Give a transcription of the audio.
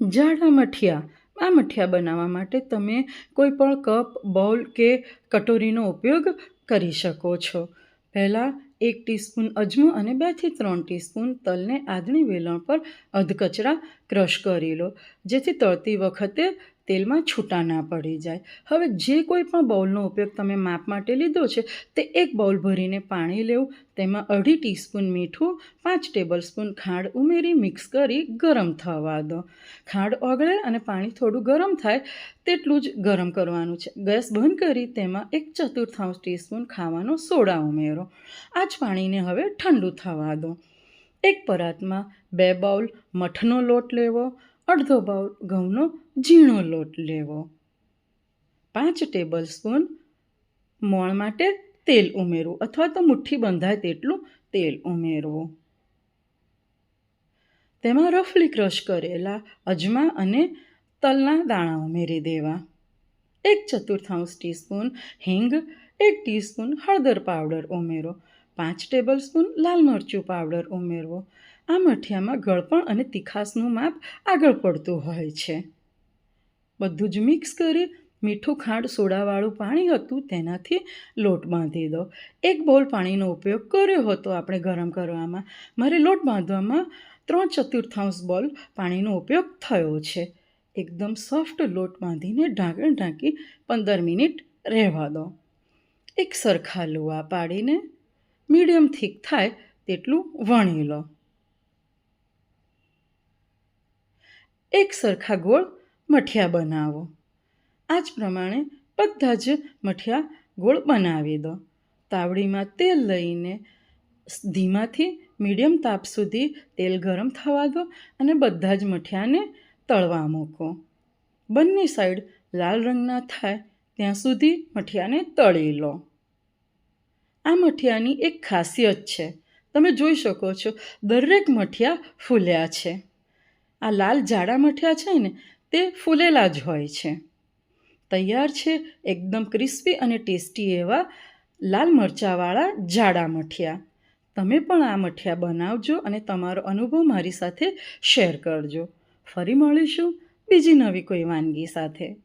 જાડા મઠિયા. આ મઠિયા બનાવવા માટે તમે કોઈ પણ કપ બાઉલ કે કટોરીનો ઉપયોગ કરી શકો છો. પહેલાં એક ટીસ્પૂન અજમો અને બેથી ત્રણ ટીસ્પૂન તલને આદણી વેલણ પર અધકચરા ક્રશ કરી લો. જેથી તળતી વખતે તેલમાં છૂટા ના પડી જાય. હવે જે કોઈ પણ બાઉલનો ઉપયોગ તમે માપ માટે લીધો છે, તે એક બાઉલ ભરીને પાણી લેવું, તેમાં અઢી ટીસ્પૂન મીઠું, પાંચ ટેબલ સ્પૂન ખાંડ ઉમેરી મિક્સ કરી ગરમ થવા દો. ખાંડ ઓગળે અને પાણી થોડું ગરમ થાય તેટલું જ ગરમ કરવાનું છે. ગેસ બંધ કરી તેમાં એક ચતુર્થાંશ ટીસ્પૂન ખાવાનો સોડા ઉમેરો. આ જ પાણીને હવે ઠંડુ થવા દો. એક પરાતમાં બે બાઉલ મઠનો લોટ લેવો અડધો બાઉલ ઘઉંનો ઝીણો લોટ લેવો. પાંચ ટેબલ સ્પૂન મોણ માટે તેલ ઉમેરવું અથવા તો મુઠ્ઠી બંધાય તેટલું તેલ ઉમેરવું. તેમાં રફલી ક્રશ કરેલા અજમા અને તલના દાણા ઉમેરી દેવા. એક ચતુર્થાંશ ટીસ્પૂન હિંગ, એક ટીસ્પૂન હળદર પાવડર ઉમેરો. પાંચ ટેબલ સ્પૂન લાલ મરચું પાવડર ઉમેરવો. આ મઠિયામાં ગળપણ અને તીખાસનું માપ આગળ પડતું હોય છે. બધું જ મિક્સ કરી મીઠું ખાંડ સોડાવાળું પાણી હતું તેનાથી લોટ બાંધી દો. એક બોલ પાણીનો ઉપયોગ કર્યો હતો આપણે ગરમ કરવામાં. મારે લોટ બાંધવામાં ત્રણ ચતુર્થાંશ બોલ પાણીનો ઉપયોગ થયો છે. એકદમ સોફ્ટ લોટ બાંધીને ઢાંકણ ઢાંકી પંદર મિનિટ રહેવા દો. એક સરખા લુવા પાડીને મીડિયમ થીક થાય તેટલું વણી લો. એક સરખા ગોળ મઠિયા બનાવો. આ જ પ્રમાણે બધા જ મઠિયા ગોળ બનાવી દો. તાવડીમાં તેલ લઈને ધીમાથી મીડિયમ તાપ સુધી તેલ ગરમ થવા દો અને બધા જ મઠિયાને તળવા મૂકો. બંને સાઈડ લાલ રંગના થાય ત્યાં સુધી મઠિયાને તળી લો. આ મઠિયાની એક ખાસિયત છે. તમે જોઈ શકો છો, દરેક મઠિયા ફૂલ્યા છે. આ લાલ જાડા મઠિયા છે ને, તે ફૂલેલા જ હોય છે. તૈયાર છે એકદમ ક્રિસ્પી અને ટેસ્ટી એવા લાલ મરચાંવાળા જાડા મઠિયા. તમે પણ આ મઠિયા બનાવજો અને તમારો અનુભવ મારી સાથે શેર કરજો. ફરી મળીશું બીજી નવી કોઈ વાનગી સાથે.